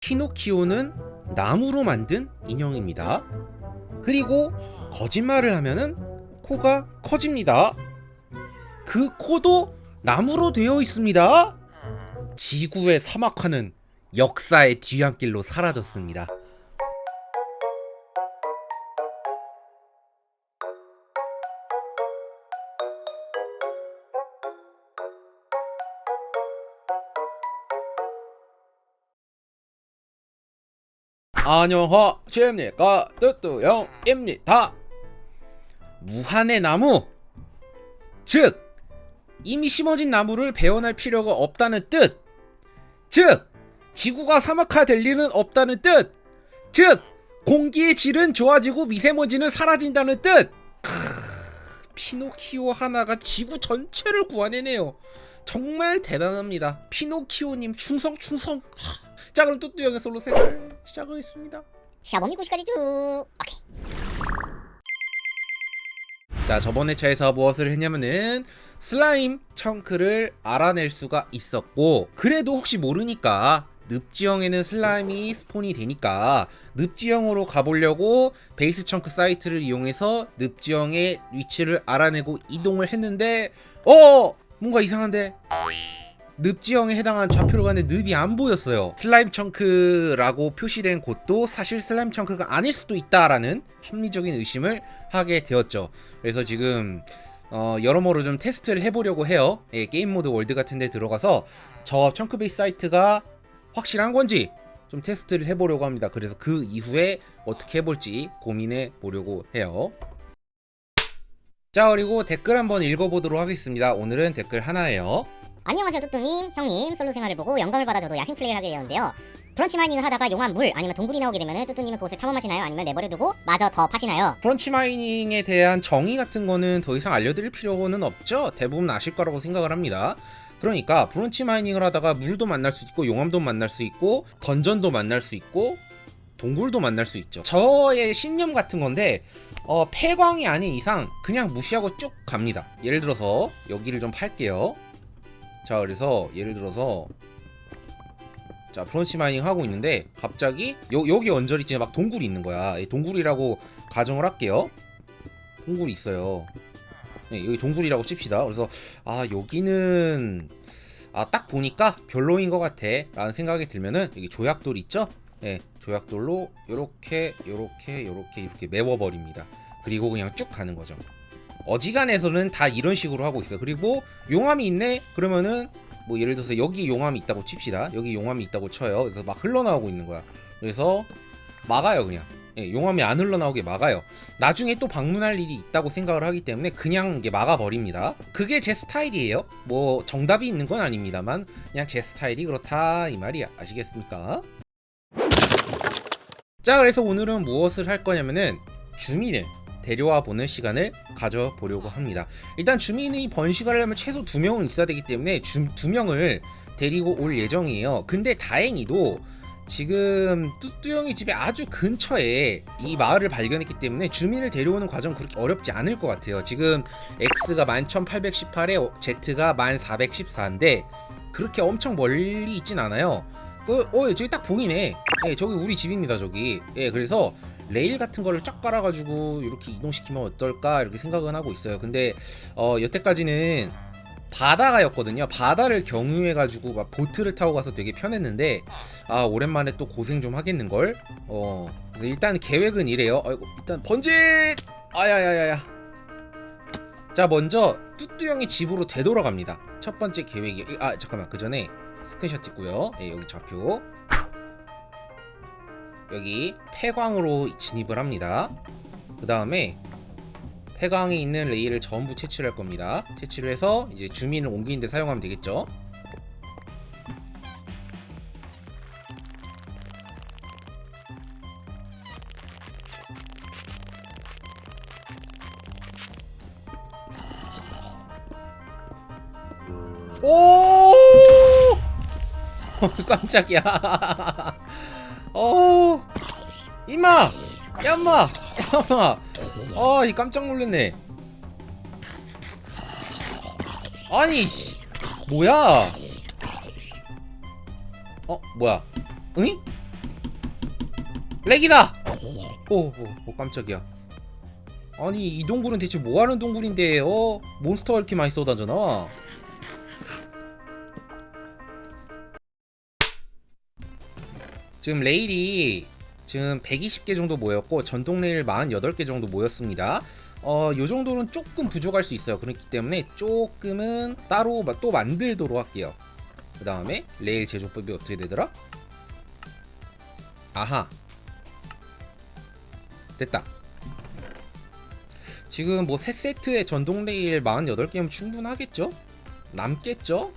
피노키오는 나무로 만든 인형입니다. 그리고 거짓말을 하면은 코가 커집니다. 그 코도 나무로 되어 있습니다. 지구의 사막화는 역사의 뒤안길로 사라졌습니다. 안녕하십니까 뚜뚜영입니다. 무한의 나무 즉 이미 심어진 나무를 베어낼 필요가 없다는 뜻. 즉 지구가 사막화될 일은 없다는 뜻. 즉 공기의 질은 좋아지고 미세먼지는 사라진다는 뜻. 크으, 피노키오 하나가 지구 전체를 구하내네요. 정말 대단합니다. 피노키오님 충성 충성. 하. 자 그럼 뚜뚜영의 솔로 생활 시작하겠습니다. 샤범이 9시까지 쭉 오케이 자 저번 회차에서 무엇을 했냐면은 슬라임 청크를 알아낼 수가 있었고 그래도 혹시 모르니까 늪지형에는 슬라임이 스폰이 되니까 늪지형으로 가보려고 베이스 청크 사이트를 이용해서 늪지형의 위치를 알아내고 이동을 했는데 어 뭔가 이상한데 늪지형에 해당한 좌표로 갔는데 늪이 안 보였어요. 슬라임 청크라고 표시된 곳도 사실 슬라임 청크가 아닐 수도 있다라는 합리적인 의심을 하게 되었죠. 그래서 지금 어, 여러모로 좀 테스트를 해보려고 해요. 예, 게임 모드 월드 같은 데 들어가서 저 청크베이스 사이트가 확실한 건지 좀 테스트를 해보려고 합니다. 그래서 그 이후에 어떻게 해볼지 고민해 보려고 해요. 자, 그리고 댓글 한번 읽어보도록 하겠습니다. 오늘은 댓글 하나예요. 안녕하세요 뚜뚜님 형님 솔로 생활을 보고 영감을 받아 저도 야생 플레이를 하게 되었는데요 브런치 마이닝을 하다가 용암 물 아니면 동굴이 나오게 되면 뚜뚜님은 그곳을 탐험하시나요 아니면 내버려 두고 마저 더 파시나요 프런치 마이닝에 대한 정의 같은 거는 더 이상 알려드릴 필요는 없죠. 대부분 아실 거라고 생각을 합니다. 그러니까 브런치 마이닝을 하다가 물도 만날 수 있고 용암도 만날 수 있고 던전도 만날 수 있고 동굴도 만날 수 있죠. 저의 신념 같은 건데 어, 폐광이 아닌 이상 그냥 무시하고 쭉 갑니다. 예를 들어서 여기를 좀 팔게요. 자 그래서 예를 들어서 자 브런치 마이닝 하고 있는데 갑자기 요, 여기 언저리 있지 막 동굴이 있는 거야. 이 동굴이라고 가정을 할게요. 동굴이 있어요. 네, 여기 동굴이라고 칩시다. 그래서 아 여기는 아 딱 보니까 별로인 것 같아. 라는 생각이 들면은 여기 조약돌 있죠? 네 조약돌로 요렇게 요렇게 요렇게 이렇게 메워버립니다. 그리고 그냥 쭉 가는 거죠 어지간해서는 다 이런 식으로 하고 있어. 그리고 용암이 있네? 그러면은 뭐 예를 들어서 여기 용암이 있다고 칩시다. 여기 용암이 있다고 쳐요. 그래서 막 흘러나오고 있는 거야. 그래서 막아요 그냥. 예, 용암이 안 흘러나오게 막아요. 나중에 또 방문할 일이 있다고 생각을 하기 때문에 그냥 이게 막아버립니다. 그게 제 스타일이에요. 뭐 정답이 있는 건 아닙니다만 그냥 제 스타일이 그렇다 이 말이야. 아시겠습니까? 자 그래서 오늘은 무엇을 할 거냐면은 주민을 데려와 보는 시간을 가져보려고 합니다. 일단 주민이 번식을 하려면 최소 두 명은 있어야 되기 때문에 주, 두 명을 데리고 올 예정이에요. 근데 다행히도 지금 뚜뚜 형이 집에 아주 근처에 이 마을을 발견했기 때문에 주민을 데려오는 과정 그렇게 어렵지 않을 것 같아요. 지금 X가 11,818에 Z가 1,414인데 그렇게 엄청 멀리 있진 않아요. 그, 어, 저기 딱 보이네. 예, 저기 우리 집입니다, 저기. 예, 그래서 레일 같은 거를 쫙 깔아가지고 이렇게 이동시키면 어떨까 이렇게 생각은 하고 있어요. 근데 어, 여태까지는 바다가였거든요. 바다를 경유해가지고 막 보트를 타고 가서 되게 편했는데 아 오랜만에 또 고생 좀 하겠는 걸. 어 그래서 일단 계획은 이래요. 아이고 일단 번지 아야야야야. 자 먼저 뚜뚜 형이 집으로 되돌아갑니다. 첫 번째 계획이 아 잠깐만 그 전에 스크린샷 찍고요. 예, 여기 좌표. 여기 폐광으로 진입을 합니다. 그 다음에 폐광에 있는 레일을 전부 채취를 할 겁니다. 채취를 해서 이제 주민을 옮기는데 사용하면 되겠죠. 오! 깜짝이야. 어, 임마, 야마, 야마. 아, 이 깜짝 놀랐네. 아니, 씨, 뭐야? 어, 뭐야? 응? 렉이다 오, 오, 오 깜짝이야 아니 이 동굴은 대체 뭐하는 동굴인데 어? 몬스터가 이렇게 많이 쏟아져나 지금 레일이 지금 120개 정도 모였고 전동 레일 48개 정도 모였습니다 어, 요 정도는 조금 부족할 수 있어요 그렇기 때문에 조금은 따로 마- 또 만들도록 할게요 그 다음에 레일 제조법이 어떻게 되더라? 아하 됐다 지금 뭐세 세트의 전동 레일 48개면 충분하겠죠? 남겠죠?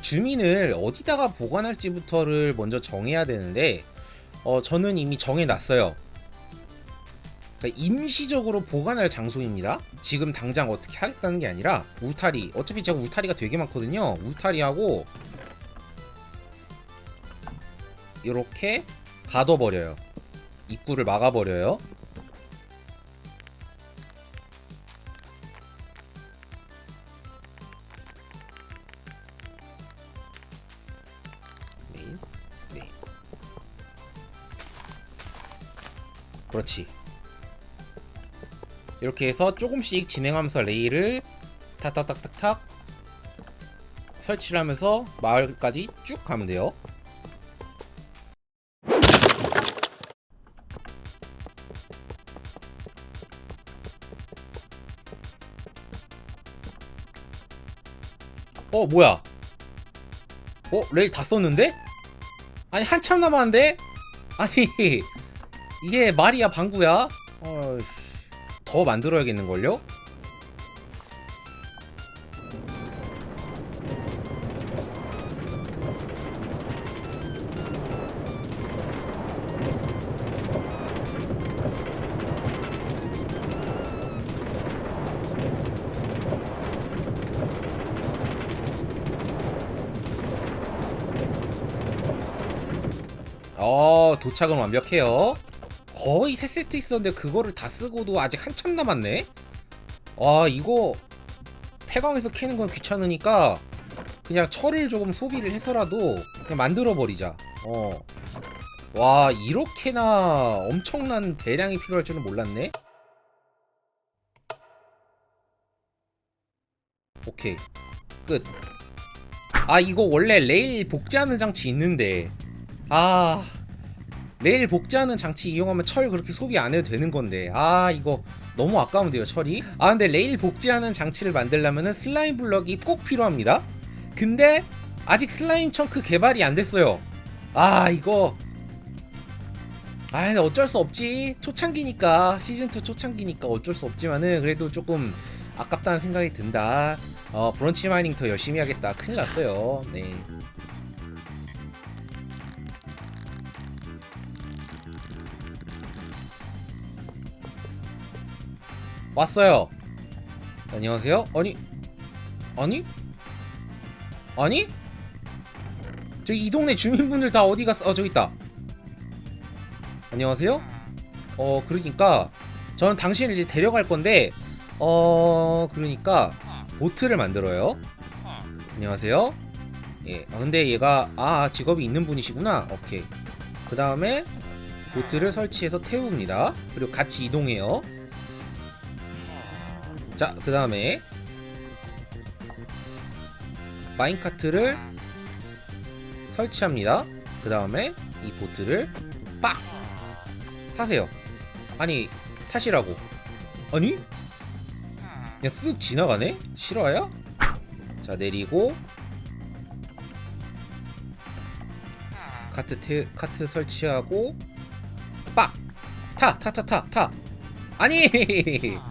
주민을 어디다가 보관할지부터를 먼저 정해야 되는데 어 저는 이미 정해놨어요. 그러니까 임시적으로 보관할 장소입니다. 지금 당장 어떻게 하겠다는 게 아니라 울타리 어차피 제가 울타리가 되게 많거든요. 울타리하고 이렇게 가둬버려요. 입구를 막아버려요. 그렇지. 이렇게 해서 조금씩 진행하면서 레일을 탁탁탁탁탁 설치를 하면서 마을까지 쭉 가면 돼요. 어 뭐야? 어 레일 다 썼는데? 아니 한참 남았는데? 아니 이게 말이야 방구야? 어, 더 만들어야겠는걸요? 어 도착은 완벽해요 거의 세 세트 있었는데 그거를 다 쓰고도 아직 한참 남았네? 아 이거 폐광에서 캐는 건 귀찮으니까 그냥 철을 조금 소비를 해서라도 그냥 만들어 버리자. 어 와 이렇게나 엄청난 대량이 필요할 줄은 몰랐네. 오케이. 끝아 이거 원래 레일 복제하는 장치 있는데. 아 레일 복제하는 장치 이용하면 철 그렇게 소비 안 해도 되는 건데. 아 이거 너무 아까운데요 철이? 아 근데 레일 복제하는 장치를 만들려면은 슬라임 블럭이 꼭 필요합니다. 근데 아직 슬라임 청크 개발이 안 됐어요. 아 이거. 아 근데 어쩔 수 없지. 초창기니까 시즌2 초창기니까 어쩔 수 없지만은 그래도 조금 아깝다는 생각이 든다. 어 브런치 마이닝 더 열심히 하겠다. 큰일 났어요. 네 왔어요. 안녕하세요. 아니, 아니, 아니? 저기 이 동네 주민분들 다 어디 갔어? 어 저기 있다. 안녕하세요. 어 그러니까 저는 당신을 이제 데려갈 건데 어 그러니까 보트를 만들어요. 안녕하세요. 예. 아 근데 얘가 아 직업이 있는 분이시구나. 오케이. 그 다음에 보트를 설치해서 태웁니다. 그리고 같이 이동해요. 자, 그 다음에 마인카트를 설치합니다. 그 다음에 이 보트를 빡 타세요. 아니 타시라고. 아니? 그냥 쓱 지나가네? 실화야? 자 내리고 카트 태, 카트 설치하고 빡! 타! 타! 타! 타! 타! 아니!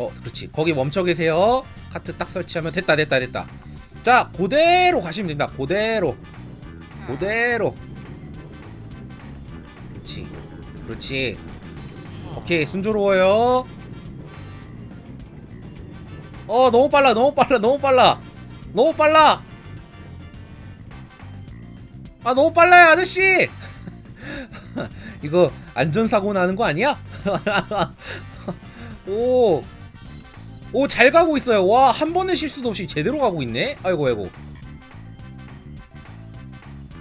어 그렇지. 거기 멈춰 계세요. 카트 딱 설치하면 됐다 됐다 됐다. 자 그대로 가시면 됩니다. 그대로. 그대로. 그렇지. 그렇지. 오케이 순조로워요. 어 너무 빨라 너무 빨라 너무 빨라. 너무 빨라. 아 너무 빨라요 아저씨. 이거 안전사고 나는 거 아니야? 오 오 잘 가고 있어요 와 한 번의 실수도 없이 제대로 가고 있네 아이고 아이고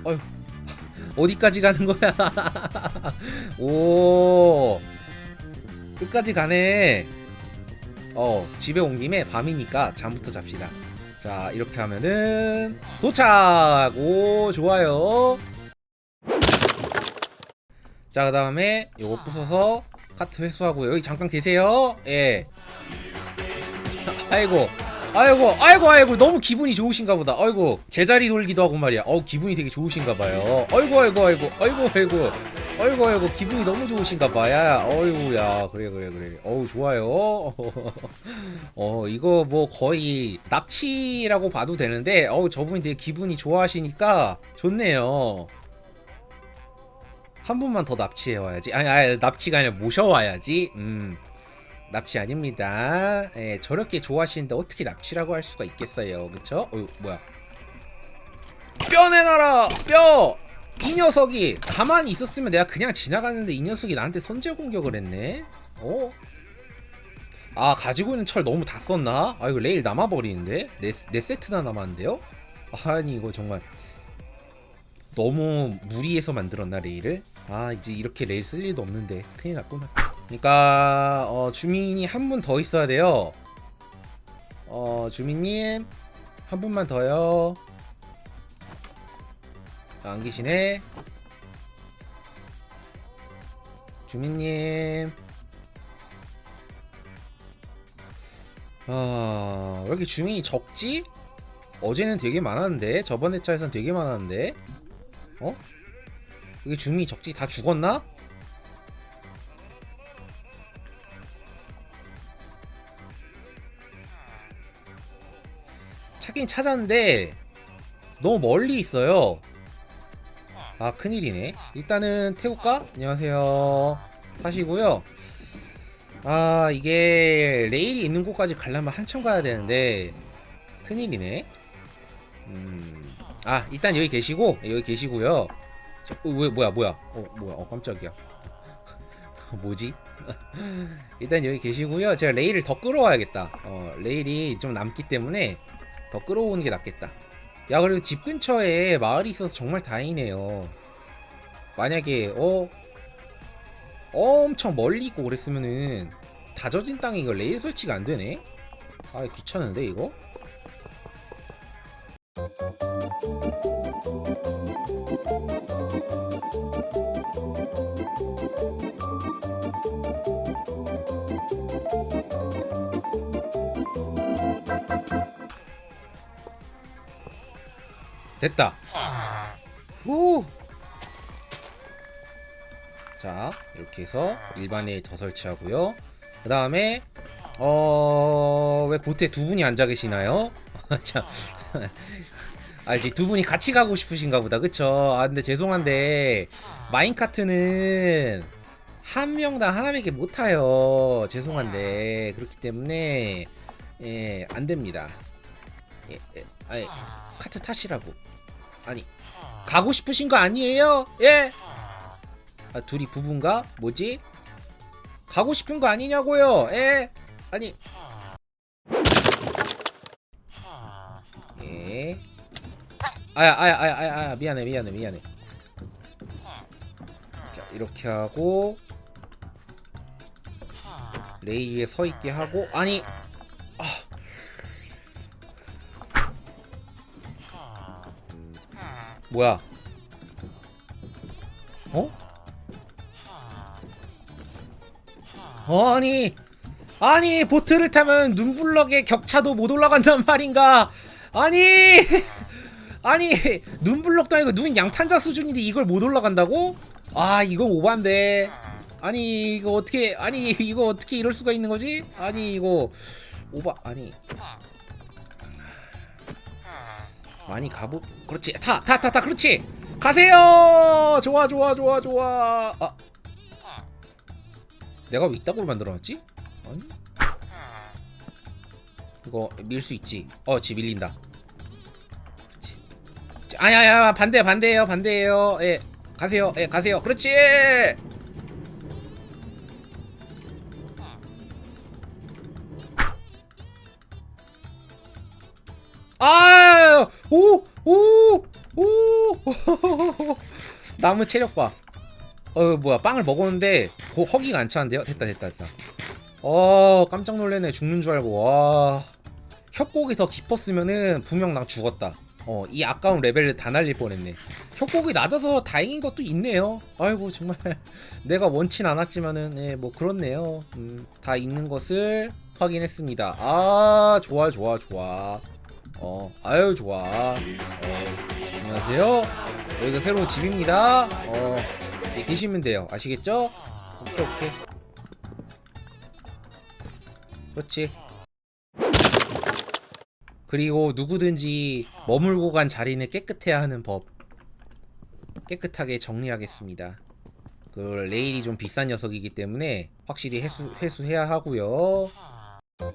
아유 어디까지 가는 거야? 오 끝까지 가네. 어 집에 온 김에 밤이니까 잠부터 잡시다. 자 이렇게 하면은 도착. 오 좋아요. 자 그 다음에 요거 부숴서 카트 회수하고요. 여기 잠깐 계세요. 예. 아이고. 아이고, 아이고, 아이고, 너무 기분이 좋으신가 보다. 아이고, 제자리 돌기도 하고 말이야. 어우, 기분이 되게 좋으신가 봐요. 아이고, 아이고, 아이고, 아이고, 아이고, 아이고, 아이고, 기분이 너무 좋으신가 봐야. 어이구, 야, 그래, 그래, 그래. 어우, 좋아요. 어, 이거 뭐 거의 납치라고 봐도 되는데, 어우, 저분이 되게 기분이 좋아하시니까 좋네요. 한 분만 더 납치해 와야지. 아니, 아니, 납치가 아니라 모셔와야지. 음. 납치 아닙니다. 예, 저렇게 좋아하시는데 어떻게 납치라고 할 수가 있겠어요. 그쵸? 어, 뭐야. 뼈 내놔라! 뼈! 이 녀석이 가만히 있었으면 내가 그냥 지나갔는데 이 녀석이 나한테 선제 공격을 했네? 어? 아, 가지고 있는 철 너무 다 썼나? 아, 이거 레일 남아버리는데? 네, 네 세트나 남았는데요? 아니, 이거 정말. 너무 무리해서 만들었나, 레일을? 아, 이제 이렇게 레일 쓸 일도 없는데. 큰일 났구나. 그러니까 어, 주민이 한 분 더 있어야 돼요. 어, 주민님 한 분만 더요. 아, 안 계시네. 주민님. 아, 왜 이렇게 주민이 적지? 어제는 되게 많았는데 저번 회차에선 되게 많았는데 어? 이게 주민이 적지 다 죽었나? 찾긴 찾았는데 너무 멀리 있어요. 아 큰일이네. 일단은 태울까? 안녕하세요. 하시고요. 아 이게 레일이 있는 곳까지 가려면 한참 가야 되는데 큰일이네. 음. 아 일단 여기 계시고 여기 계시고요. 저, 어, 왜 뭐야 뭐야? 어 뭐야? 어 깜짝이야. 뭐지? 일단 여기 계시고요. 제가 레일을 더 끌어와야겠다. 어 레일이 좀 남기 때문에 더 끌어오는 게 낫겠다. 야 그리고 집 근처에 마을이 있어서 정말 다행이네요. 만약에 어 엄청 멀리 있고 그랬으면은 다져진 땅에 이거 레일 설치가 안 되네. 아 귀찮은데 이거? 됐다. 후. 자, 이렇게 해서 일반에 더 설치하고요. 그 다음에 어, 왜 보트에 두 분이 앉아 계시나요? 참. 아, 이제 두 분이 같이 가고 싶으신가 보다. 그쵸? 아, 근데 죄송한데, 마인카트는 한 명당 하나밖에 못 타요. 죄송한데. 그렇기 때문에, 예, 안 됩니다. 예, 예, 아니, 카트 타시라고. 아니, 가고 싶으신 거 아니에요? 예? 아, 둘이 부부인가? 뭐지? 가고 싶은 거 아니냐고요? 예? 아니. 예. 아야, 아야, 아야, 아야, 아야, 미안해, 미안해, 미안해. 자, 이렇게 하고. 레이에 서 있게 하고, 아니. 뭐야? 어? 아니 아니 보트를 타면 눈블럭의 격차도 못 올라간단 말인가 아니 아니 눈블럭도 아니고 눈 양탄자 수준인데 이걸 못 올라간다고? 아 이건 오반데 아니 이거 어떻게 아니 이거 어떻게 이럴 수가 있는 거지? 아니 이거 오바 아니 많이 가보 그렇지. 타 타 타 타 그렇지. 가세요! 좋아 좋아 좋아 좋아. 아. 내가 왜 이따구로 만들어놨지? 아니. 이거 밀 수 있지. 어지 밀린다. 그렇지. 자, 아야야 반대 반대예요 반대예요. 예 가세요 예 가세요. 그렇지 아, 오, 오, 오, 나무 체력 봐. 어 뭐야 빵을 먹었는데 고 허기가 안 차는데요? 됐다 됐다 됐다. 어 깜짝 놀래네 죽는 줄 알고 와 협곡이 더 깊었으면은 분명 나 죽었다. 어 이 아까운 레벨을 다 날릴 뻔했네. 협곡이 낮아서 다행인 것도 있네요. 아이고 정말 내가 원치 않았지만은 예, 뭐 그렇네요. 음, 다 있는 것을 확인했습니다. 아 좋아 좋아 좋아. 어 아유 좋아. 어, 안녕하세요. 여기가 새로운 집입니다. 어 예, 계시면 돼요. 아시겠죠? 오케이 오케이. 그렇지. 그리고 누구든지 머물고 간 자리는 깨끗해야 하는 법. 깨끗하게 정리하겠습니다. 그 레일이 좀 비싼 녀석이기 때문에 확실히 회수 회수해야 하고요. 자,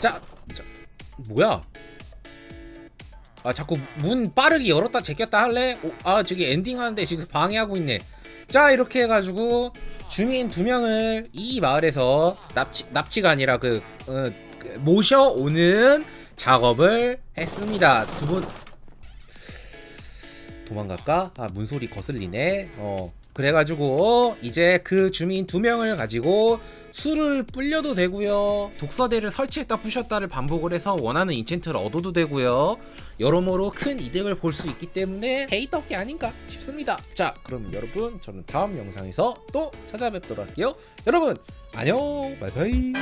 자 뭐야? 아 자꾸 문 빠르게 열었다 제꼈다 할래? 오, 아 저기 엔딩 하는데 지금 방해하고 있네. 자 이렇게 해가지고 주민 두 명을 이 마을에서 납치 납치가 아니라 그, 어, 그 모셔오는 작업을 했습니다. 두 분 도망갈까? 아 문소리 거슬리네. 어 그래가지고 이제 그 주민 두 명을 가지고 술을 불려도 되고요. 독서대를 설치했다 부셨다를 반복을 해서 원하는 인챈트를 얻어도 되고요. 여러모로 큰 이득을 볼 수 있기 때문에 데이터기 아닌가 싶습니다. 자, 그럼 여러분 저는 다음 영상에서 또 찾아뵙도록 할게요. 여러분 안녕, 바이바이.